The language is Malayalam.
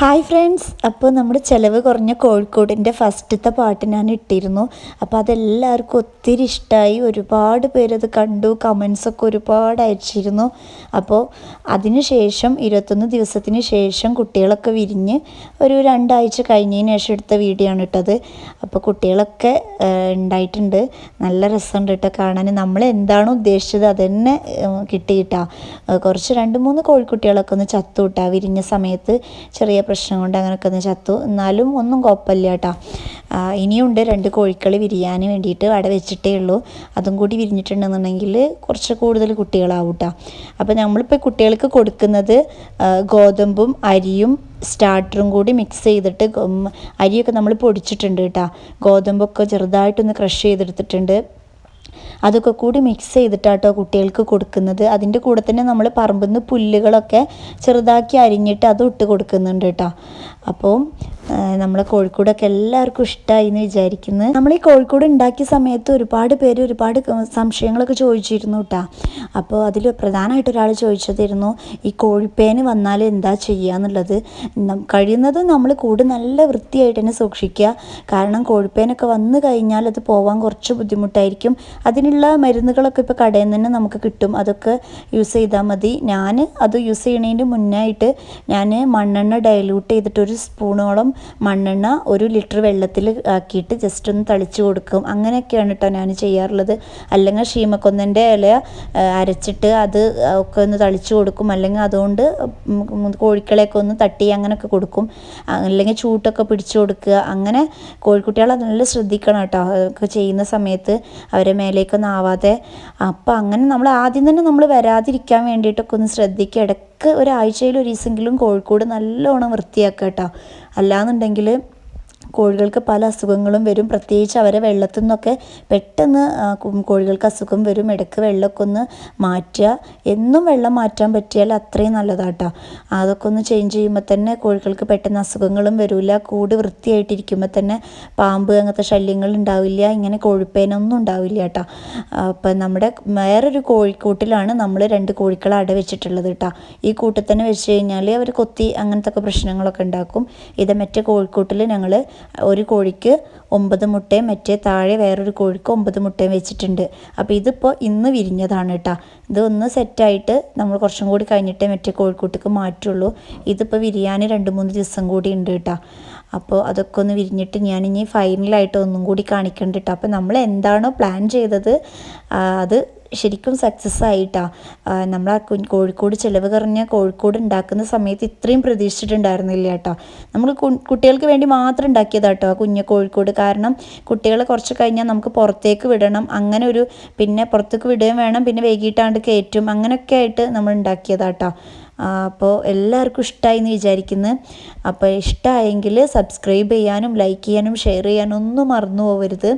ഹായ് ഫ്രണ്ട്സ് അപ്പോൾ നമ്മുടെ ചിലവ് കുറഞ്ഞ കോഴിക്കോടിന്റെ ഫസ്റ്റത്തെ പാട്ട് ഞാൻ ഇട്ടിരുന്നു. അപ്പോൾ അതെല്ലാവർക്കും ഒത്തിരി ഇഷ്ടമായി ഒരുപാട് പേരത് കണ്ടു കമൻസൊക്കെ ഒരുപാട് അയച്ചിരുന്നു. അപ്പോൾ അതിന് ശേഷം ഇരുപത്തൊന്ന് ദിവസത്തിന് ശേഷം കുട്ടികളൊക്കെ വിരിഞ്ഞ് ഒരു രണ്ടാഴ്ച കഴിഞ്ഞതിന് ശേഷം എടുത്ത വീഡിയോ ആണ് ഇട്ടത്. അപ്പോൾ കുട്ടികളൊക്കെ ഉണ്ടായിട്ടുണ്ട്. നല്ല രസമുണ്ട് കേട്ടോ കാണാൻ. നമ്മൾ എന്താണോ ഉദ്ദേശിച്ചത് അതന്നെ കിട്ടിയിട്ടാ. കുറച്ച് രണ്ട് മൂന്ന് കോഴിക്കുട്ടികളൊക്കെ ഒന്ന് ചത്തു വിരിഞ്ഞ സമയത്ത്. ചെറിയ പ്രശ്നം കൊണ്ട് അങ്ങനെയൊക്കെ ഒന്ന് ചത്തു. എന്നാലും ഒന്നും കുഴപ്പമില്ല കേട്ടോ. ഇനിയുണ്ട് രണ്ട് കോഴിക്കൾ വിരിയാൻ വേണ്ടിയിട്ട് അവിടെ വെച്ചിട്ടേ ഉള്ളൂ. അതും കൂടി വിരിഞ്ഞിട്ടുണ്ടെന്നുണ്ടെങ്കിൽ കുറച്ച് കൂടുതൽ കുട്ടികളാവും കേട്ടോ. അപ്പോൾ നമ്മളിപ്പോൾ കുട്ടികൾക്ക് കൊടുക്കുന്നത് ഗോതമ്പും അരിയും സ്റ്റാർട്ടറും കൂടി മിക്സ് ചെയ്തിട്ട് അരിയൊക്കെ നമ്മൾ പൊടിച്ചിട്ടുണ്ട് കേട്ടോ. ഗോതമ്പൊക്കെ ചെറുതായിട്ടൊന്ന് ക്രഷ് ചെയ്തെടുത്തിട്ടുണ്ട്. അതൊക്കെ കൂടി മിക്സ് ചെയ്തിട്ടാട്ടോ കുട്ടികൾക്ക് കൊടുക്കുന്നത്. അതിന്റെ കൂടെ തന്നെ നമ്മൾ പറമ്പിൽ നിന്ന് പുല്ലുകളൊക്കെ ചെറുതാക്കി അരിഞ്ഞിട്ട് അതും ഇട്ട് കൊടുക്കുന്നുണ്ട് കേട്ടോ അപ്പോൾ നമ്മളെ കോഴിക്കോടൊക്കെ എല്ലാവർക്കും ഇഷ്ടമായി എന്ന് വിചാരിക്കുന്നു. നമ്മൾ ഈ കോഴിക്കോട് ഉണ്ടാക്കിയ സമയത്ത് ഒരുപാട് പേര് ഒരുപാട് സംശയങ്ങളൊക്കെ ചോദിച്ചിരുന്നു കേട്ടോ അപ്പോൾ അതിൽ പ്രധാനമായിട്ട് ഒരാൾ ചോദിച്ചതായിരുന്നു ഈ കോഴിപ്പേന് വന്നാൽ എന്താ ചെയ്യുക എന്നുള്ളത്? കഴിയുന്നത് നമ്മൾ കൂട് നല്ല വൃത്തിയായിട്ട് തന്നെ സൂക്ഷിക്കുക. കാരണം കോഴിപ്പേനൊക്കെ വന്നു കഴിഞ്ഞാൽ അത് പോകാൻ കുറച്ച് ബുദ്ധിമുട്ടായിരിക്കും. അതിനുള്ള മരുന്നുകളൊക്കെ ഇപ്പോൾ കടയിൽ നിന്ന് തന്നെ നമുക്ക് കിട്ടും. അതൊക്കെ യൂസ് ചെയ്താൽ മതി. ഞാൻ അത് യൂസ് ചെയ്യണതിന്റെ മുന്നായിട്ട് ഞാൻ മണ്ണെണ്ണ ഡയലൂട്ട് ചെയ്തിട്ട് ഒരു സ്പൂണോളം മണ്ണെണ്ണ ഒരു ലിറ്റർ വെള്ളത്തിൽ ആക്കിയിട്ട് ജസ്റ്റ് ഒന്ന് തളിച്ച് കൊടുക്കും. അങ്ങനെയൊക്കെയാണ് കേട്ടോ ഞാൻ ചെയ്യാറുള്ളത്. അല്ലെങ്കിൽ ഷീമക്കൊന്നന്റെ ഇല അരച്ചിട്ട് അത് ഒക്കെ ഒന്ന് തളിച്ച് കൊടുക്കും. അല്ലെങ്കിൽ അതുകൊണ്ട് കോഴിക്കളെയൊക്കെ ഒന്ന് തട്ടി അങ്ങനെയൊക്കെ കൊടുക്കും. അല്ലെങ്കിൽ ചൂട്ടൊക്കെ പിടിച്ചു കൊടുക്കുക. അങ്ങനെ കോഴിക്കുട്ടികളെ നല്ല ശ്രദ്ധിക്കണം കേട്ടോ അതൊക്കെ ചെയ്യുന്ന സമയത്ത് അവരെ മേലേക്കൊന്നും ആവാതെ. അപ്പോൾ അങ്ങനെ നമ്മൾ ആദ്യം തന്നെ നമ്മൾ വരാതിരിക്കാൻ വേണ്ടിയിട്ടൊക്കെ ഒന്ന് ശ്രദ്ധിക്കുക. ഇടയ്ക്ക് ഒരാഴ്ചയിൽ ഒരു ദിവസമെങ്കിലും കോഴിക്കോട് നല്ലോണം വൃത്തിയാക്കുക കേട്ടോ അല്ലാന്നുണ്ടെങ്കിൽ കോഴികൾക്ക് പല അസുഖങ്ങളും വരും. പ്രത്യേകിച്ച് അവരെ വെള്ളത്തിൽ നിന്നൊക്കെ പെട്ടെന്ന് കോഴികൾക്ക് അസുഖം വരും. ഇടയ്ക്ക് വെള്ളമൊക്കെ ഒന്ന് മാറ്റുക. എന്നും വെള്ളം മാറ്റാൻ പറ്റിയാൽ അത്രയും നല്ലതാട്ടോ. അതൊക്കെ ഒന്ന് ചേഞ്ച് ചെയ്യുമ്പോൾ തന്നെ കോഴികൾക്ക് പെട്ടെന്ന് അസുഖങ്ങളും വരില്ല കൂട് വൃത്തിയായിട്ടിരിക്കുമ്പോൾ തന്നെ പാമ്പ് അങ്ങനത്തെ ശല്യങ്ങൾ ഉണ്ടാവില്ല. ഇങ്ങനെ കോഴിപ്പേനൊന്നും ഉണ്ടാവില്ല കേട്ടോ അപ്പം നമ്മുടെ വേറൊരു കോഴിക്കൂട്ടിലാണ് നമ്മൾ രണ്ട് കോഴിക്കളെ അട വെച്ചിട്ടുള്ളത് കേട്ടോ ഈ കൂട്ടിൽ തന്നെ വെച്ച് കഴിഞ്ഞാൽ അവർ കൊത്തി അങ്ങനത്തെ ഒക്കെ പ്രശ്നങ്ങളൊക്കെ ഉണ്ടാക്കും. ഇത് മറ്റേ കോഴിക്കൂട്ടിൽ ഞങ്ങൾ ഒരു കോഴിക്ക് ഒമ്പത് മുട്ടയും മറ്റേ താഴെ വേറൊരു കോഴിക്ക് ഒമ്പത് മുട്ടയും വെച്ചിട്ടുണ്ട്. അപ്പോൾ ഇതിപ്പോൾ ഇന്ന് വിരിഞ്ഞതാണ് കേട്ടോ ഇത് ഒന്ന് സെറ്റായിട്ട് നമ്മൾ കുറച്ചും കൂടി കഴിഞ്ഞിട്ടേ മറ്റേ കോഴിക്കൂട്ടിക്ക് മാറ്റുള്ളൂ. ഇതിപ്പോൾ വിരിയാൻ രണ്ട് മൂന്ന് ദിവസം കൂടി ഉണ്ട് കേട്ടോ അപ്പോൾ അതൊക്കെ ഒന്ന് വിരിഞ്ഞിട്ട് ഇനി ഫൈനലായിട്ട് ഒന്നും കൂടി കാണിക്കണ്ട കേട്ടോ അപ്പോൾ നമ്മൾ എന്താണോ പ്ലാൻ ചെയ്തത് അത് ശരിക്കും സക്സസ് ആയിട്ടാ. നമ്മൾ ആ കോഴിക്കോട് ചിലവ് കുറഞ്ഞ കോഴിക്കോട് ഉണ്ടാക്കുന്ന സമയത്ത് ഇത്രയും പ്രതീക്ഷിച്ചിട്ടുണ്ടായിരുന്നില്ല കേട്ടോ. നമ്മൾ കുട്ടികൾക്ക് വേണ്ടി മാത്രം ഉണ്ടാക്കിയതാ കേട്ടോ ആ കുഞ്ഞ കോഴിക്കോട്. കാരണം കുട്ടികളെ കുറച്ച് കഴിഞ്ഞാൽ നമുക്ക് പുറത്തേക്ക് വിടണം. അങ്ങനെ ഒരു പിന്നെ പുറത്തേക്ക് വിടുകയും വേണം. പിന്നെ വൈകിട്ടാണ്ട് കയറ്റും. അങ്ങനെയൊക്കെ ആയിട്ട് നമ്മൾ ഉണ്ടാക്കിയതാ കേട്ടോ. അപ്പോൾ എല്ലാവർക്കും ഇഷ്ടമായി എന്ന് വിചാരിക്കുന്നു. അപ്പോൾ ഇഷ്ടമായെങ്കിൽ സബ്സ്ക്രൈബ് ചെയ്യാനും ലൈക്ക് ചെയ്യാനും ഷെയർ ചെയ്യാനും ഒന്നും മറന്നു പോകരുത്